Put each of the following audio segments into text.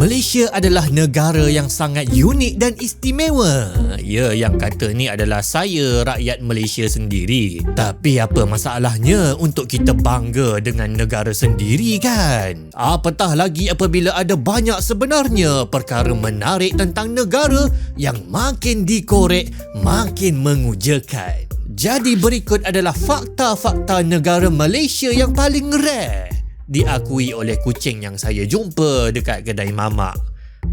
Malaysia adalah negara yang sangat unik dan istimewa. Ya, yang kata ni adalah saya rakyat Malaysia sendiri. Tapi apa masalahnya untuk kita bangga dengan negara sendiri kan? Apatah lagi apabila ada banyak sebenarnya perkara menarik tentang negara yang makin dikorek, makin mengujakan. Jadi berikut adalah fakta-fakta negara Malaysia yang paling rare diakui oleh kucing yang saya jumpa dekat kedai mamak.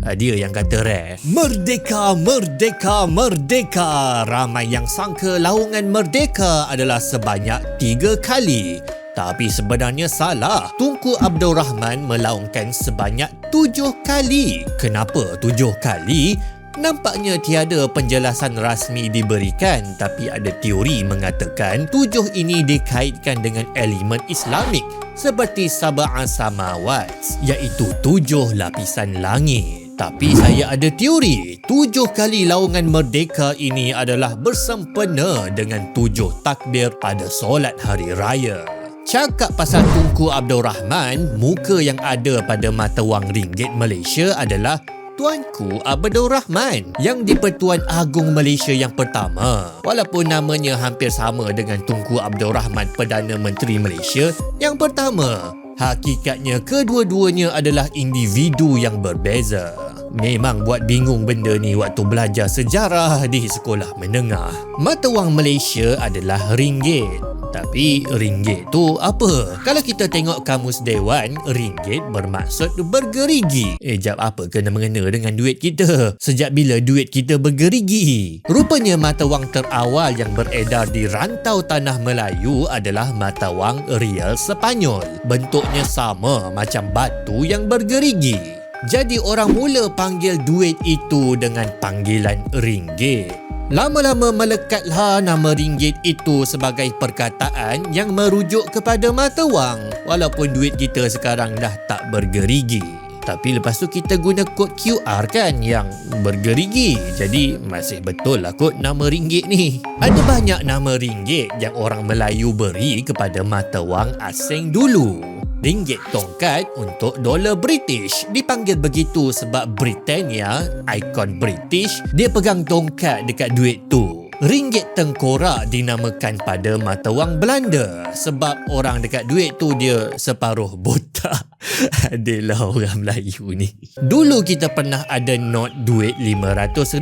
Ah, Dia yang kata rare. Merdeka, merdeka, merdeka. Ramai yang sangka laungan merdeka adalah sebanyak tiga kali. Tapi sebenarnya salah. Tunku Abdul Rahman melaungkan sebanyak tujuh kali. Kenapa tujuh kali? Nampaknya tiada penjelasan rasmi diberikan tapi ada teori mengatakan tujuh ini dikaitkan dengan elemen Islamik seperti Sab'a Samawat iaitu tujuh lapisan langit. Tapi saya ada teori, tujuh kali laungan merdeka ini adalah bersempena dengan tujuh takbir pada solat hari raya. Cakap pasal Tunku Abdul Rahman, muka yang ada pada mata wang ringgit Malaysia adalah Tuanku Abdul Rahman yang di-Pertuan Agong Malaysia yang pertama. Walaupun namanya hampir sama dengan Tunku Abdul Rahman Perdana Menteri Malaysia yang pertama, hakikatnya kedua-duanya adalah individu yang berbeza. Memang buat bingung benda ni waktu belajar sejarah di sekolah menengah. Mata wang Malaysia adalah ringgit. Tapi ringgit tu apa? Kalau kita tengok kamus dewan, ringgit bermaksud bergerigi. Eh, jap apa kena mengena dengan duit kita? Sejak bila duit kita bergerigi? Rupanya mata wang terawal yang beredar di rantau tanah Melayu adalah mata wang rial Sepanyol. Bentuknya sama macam batu yang bergerigi. Jadi orang mula panggil duit itu dengan panggilan ringgit. Lama-lama melekatlah nama ringgit itu sebagai perkataan yang merujuk kepada mata wang walaupun duit kita sekarang dah tak bergerigi. Tapi lepas tu kita guna kod QR kan yang bergerigi. Jadi masih betul lah kod nama ringgit ni. Ada banyak nama ringgit yang orang Melayu beri kepada mata wang asing dulu. Ringgit tongkat untuk dolar British dipanggil begitu sebab Britannia, ikon British, dia pegang tongkat dekat duit tu. Ringgit tengkorak dinamakan pada mata wang Belanda sebab orang dekat duit tu dia separuh botak. Adalah orang Melayu ni. Dulu kita pernah ada not duit RM500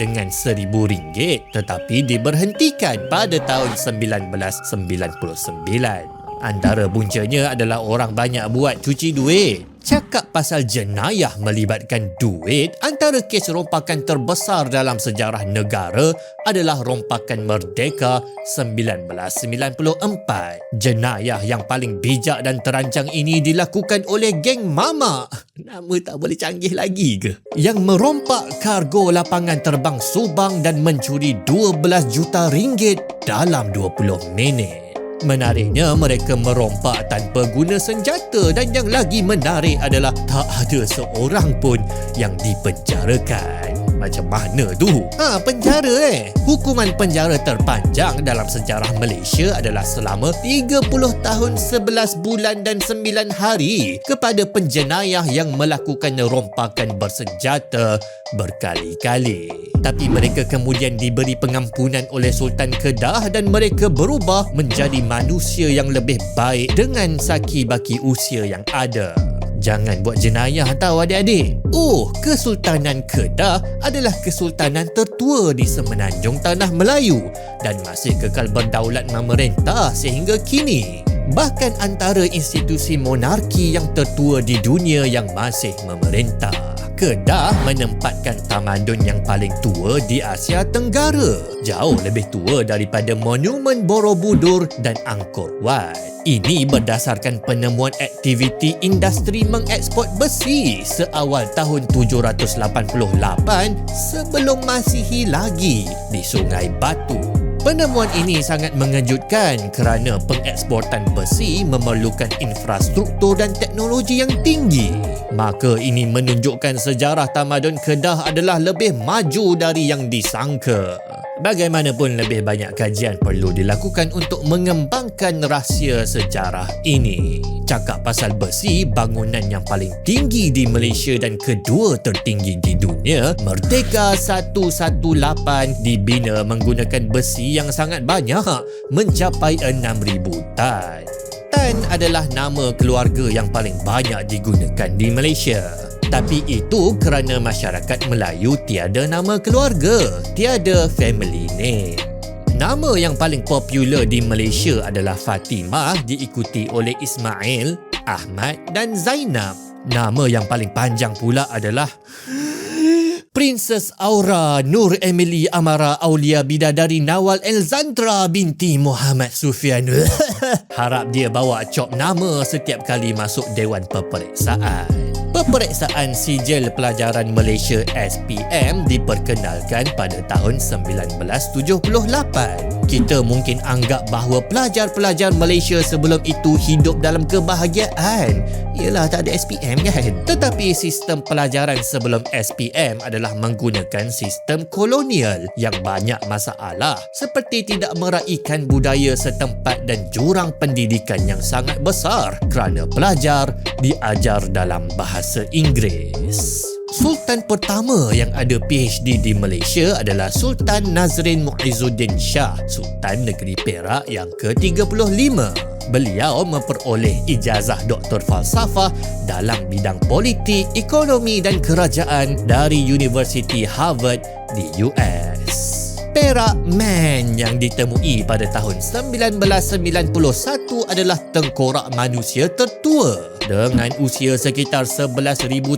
dengan RM1000 tetapi diberhentikan pada tahun 1999. Antara buncanya adalah orang banyak buat cuci duit. Cakap pasal jenayah melibatkan duit, antara kes rompakan terbesar dalam sejarah negara adalah rompakan Merdeka 1994. Jenayah yang paling bijak dan terancang ini dilakukan oleh geng Mama. Nama tak boleh canggih lagi ke? Yang merompak kargo lapangan terbang Subang dan mencuri 12 juta ringgit dalam 20 minit. Menariknya mereka merompak tanpa guna senjata dan yang lagi menarik adalah tak ada seorang pun yang dipenjarakan. Macam mana tu? Ha, penjara eh. Hukuman penjara terpanjang dalam sejarah Malaysia adalah selama 30 tahun 11 bulan dan 9 hari kepada penjenayah yang melakukan rompakan bersenjata berkali-kali. Tapi mereka kemudian diberi pengampunan oleh Sultan Kedah dan mereka berubah menjadi manusia yang lebih baik dengan saki baki usia yang ada. Jangan buat jenayah tau adik-adik. Oh, Kesultanan Kedah adalah kesultanan tertua di semenanjung tanah Melayu dan masih kekal berdaulat memerintah sehingga kini. Bahkan antara institusi monarki yang tertua di dunia yang masih memerintah. Kedah menempatkan tamadun yang paling tua di Asia Tenggara. Jauh lebih tua daripada monumen Borobudur dan Angkor Wat. Ini berdasarkan penemuan aktiviti industri mengeksport besi seawal tahun 788 sebelum Masihi lagi di Sungai Batu. Penemuan ini sangat mengejutkan kerana pengeksportan besi memerlukan infrastruktur dan teknologi yang tinggi. Maka ini menunjukkan sejarah tamadun Kedah adalah lebih maju dari yang disangka. Bagaimanapun lebih banyak kajian perlu dilakukan untuk mengembangkan rahsia sejarah ini. Cakap pasal besi, bangunan yang paling tinggi di Malaysia dan kedua tertinggi di dunia, Merdeka 118 dibina menggunakan besi yang sangat banyak, mencapai 6,000 tan. Tan adalah nama keluarga yang paling banyak digunakan di Malaysia. Tapi itu kerana masyarakat Melayu tiada nama keluarga, tiada family name. Nama yang paling popular di Malaysia adalah Fatimah diikuti oleh Ismail, Ahmad dan Zainab. Nama yang paling panjang pula adalah Princess Aura Nur Emily Amara Aulia Bidadari Nawal Elzandra binti Muhammad Sufian. Harap dia bawa cop nama setiap kali masuk Dewan Peperiksaan. Peperiksaan Sijil Pelajaran Malaysia SPM diperkenalkan pada tahun 1978 kita mungkin anggap bahawa pelajar-pelajar Malaysia sebelum itu hidup dalam kebahagiaan. Ialah tak ada SPM kan? Tetapi sistem pelajaran sebelum SPM adalah menggunakan sistem kolonial yang banyak masalah seperti tidak meraihkan budaya setempat dan jurang pendidikan yang sangat besar kerana pelajar diajar dalam bahasa Inggeris. Sultan pertama yang ada PhD di Malaysia adalah Sultan Nazrin Muizuddin Shah, Sultan Negeri Perak yang ke-35. Beliau memperoleh ijazah Doktor Falsafah dalam bidang politik, ekonomi dan kerajaan dari University Harvard di US. Perak Man yang ditemui pada tahun 1991 adalah tengkorak manusia tertua dengan usia sekitar 11,000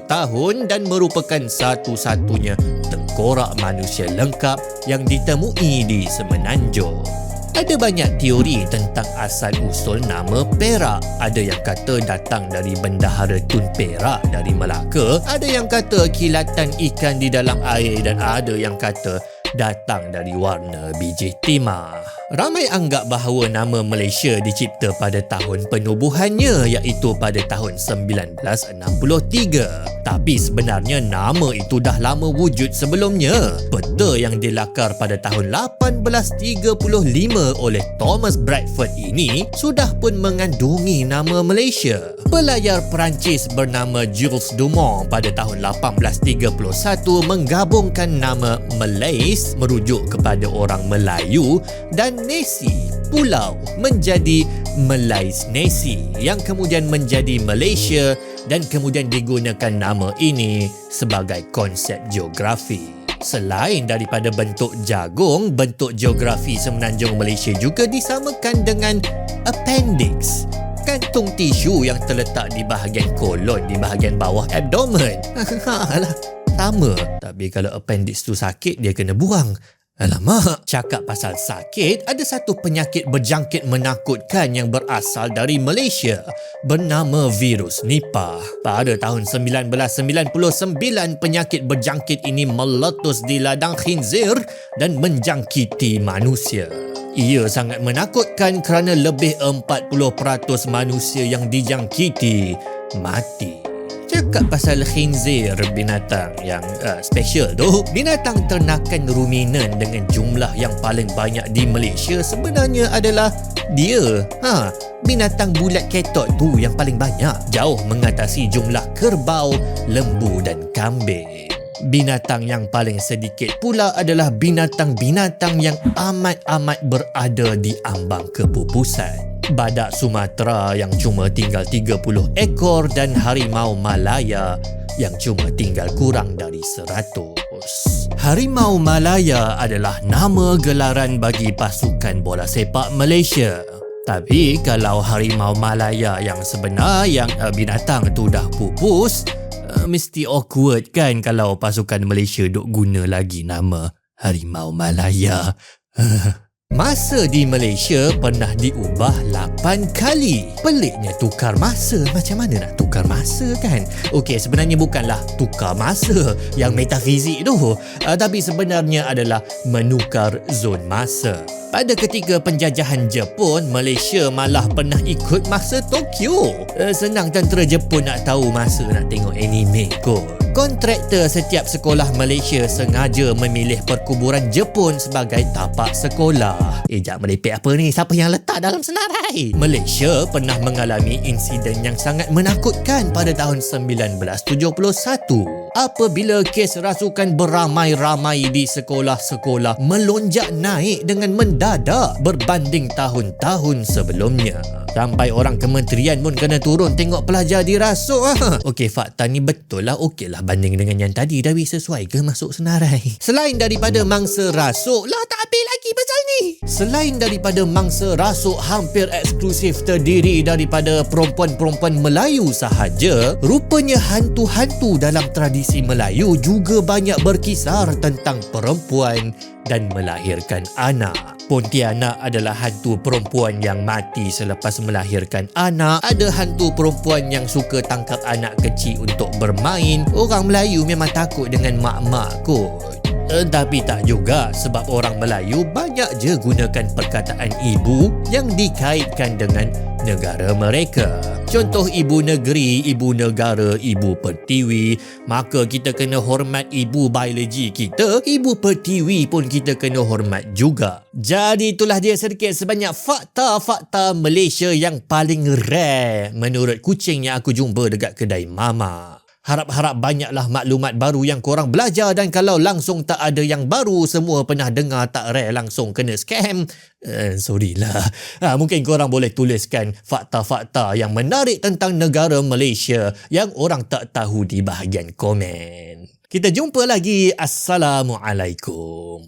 tahun dan merupakan satu-satunya tengkorak manusia lengkap yang ditemui di Semenanjung. Ada banyak teori tentang asal-usul nama Perak. Ada yang kata datang dari bendahara Tun Perak dari Melaka. Ada yang kata kilatan ikan di dalam air dan ada yang kata datang dari warna biji timah. Ramai anggap bahawa nama Malaysia dicipta pada tahun penubuhannya iaitu pada tahun 1963. Tapi sebenarnya nama itu dah lama wujud sebelumnya. Peta yang dilakar pada tahun 1835 oleh Thomas Bradford ini sudah pun mengandungi nama Malaysia. Pelayar Perancis bernama Jules Dumont pada tahun 1831 menggabungkan nama Malaysia merujuk kepada orang Melayu dan Nesi pulau menjadi Malais Nesi yang kemudian menjadi Malaysia dan kemudian digunakan nama ini sebagai konsep geografi. Selain daripada bentuk jagung, bentuk geografi semenanjung Malaysia juga disamakan dengan appendix kantung tisu yang terletak di bahagian kolon di bahagian bawah abdomen. Alah, sama. Tapi kalau appendix tu sakit, dia kena buang. Alamak, cakap pasal sakit, ada satu penyakit berjangkit menakutkan yang berasal dari Malaysia bernama virus Nipah. Pada tahun 1999, penyakit berjangkit ini meletus di ladang khinzir dan menjangkiti manusia. Ia sangat menakutkan kerana lebih 40% manusia yang dijangkiti mati cakap pasal khinzir binatang yang uh, special tu binatang ternakan ruminan dengan jumlah yang paling banyak di Malaysia sebenarnya adalah dia. Ha binatang bulat ketot tu yang paling banyak jauh mengatasi jumlah kerbau lembu dan kambing. Binatang yang paling sedikit pula adalah binatang-binatang yang amat-amat berada di ambang kepupusan badak Sumatera yang cuma tinggal 30 ekor dan harimau Malaya yang cuma tinggal kurang dari 100. Harimau Malaya adalah nama gelaran bagi pasukan bola sepak Malaysia. Tapi kalau harimau Malaya yang sebenar yang uh, binatang tu dah pupus, uh, mesti awkward kan kalau pasukan Malaysia duk guna lagi nama Harimau Malaya. Masa di Malaysia pernah diubah 8 kali. Peliknya tukar masa. Macam mana nak tukar masa kan? Okey, sebenarnya bukanlah tukar masa yang metafizik tu. Uh, tapi sebenarnya adalah menukar zon masa. Pada ketika penjajahan Jepun, Malaysia malah pernah ikut masa Tokyo. Uh, senang tentera Jepun nak tahu masa nak tengok anime kot. Kontraktor setiap sekolah Malaysia sengaja memilih perkuburan Jepun sebagai tapak sekolah. Eh, jap merepek apa ni? Siapa yang letak dalam senarai? Malaysia pernah mengalami insiden yang sangat menakutkan pada tahun 1971 apabila kes rasukan beramai-ramai di sekolah-sekolah melonjak naik dengan mendadak berbanding tahun-tahun sebelumnya. Sampai orang kementerian pun kena turun tengok pelajar dirasuk. Ha. Okey, fakta ni betul lah. Okey lah banding dengan yang tadi. Dah sesuai ke masuk senarai? Selain daripada mangsa rasuk, lah tak habis lagi pasal ni. Selain daripada mangsa rasuk hampir eksklusif terdiri daripada perempuan-perempuan Melayu sahaja, rupanya hantu-hantu dalam tradisi Melayu juga banyak berkisar tentang perempuan dan melahirkan anak. Pontianak adalah hantu perempuan yang mati selepas melahirkan anak. Ada hantu perempuan yang suka tangkap anak kecil untuk bermain. Orang Melayu memang takut dengan mak-mak kot. Eh, tapi tak juga sebab orang Melayu banyak je gunakan perkataan ibu yang dikaitkan dengan negara mereka. Contoh ibu negeri, ibu negara, ibu pertiwi. Maka kita kena hormat ibu biologi kita. Ibu pertiwi pun kita kena hormat juga. Jadi itulah dia sedikit sebanyak fakta-fakta Malaysia yang paling rare menurut kucing yang aku jumpa dekat kedai mama. Harap-harap banyaklah maklumat baru yang korang belajar dan kalau langsung tak ada yang baru semua pernah dengar tak rare langsung kena scam. Uh, sorry lah. Ha, mungkin korang boleh tuliskan fakta-fakta yang menarik tentang negara Malaysia yang orang tak tahu di bahagian komen. Kita jumpa lagi. Assalamualaikum.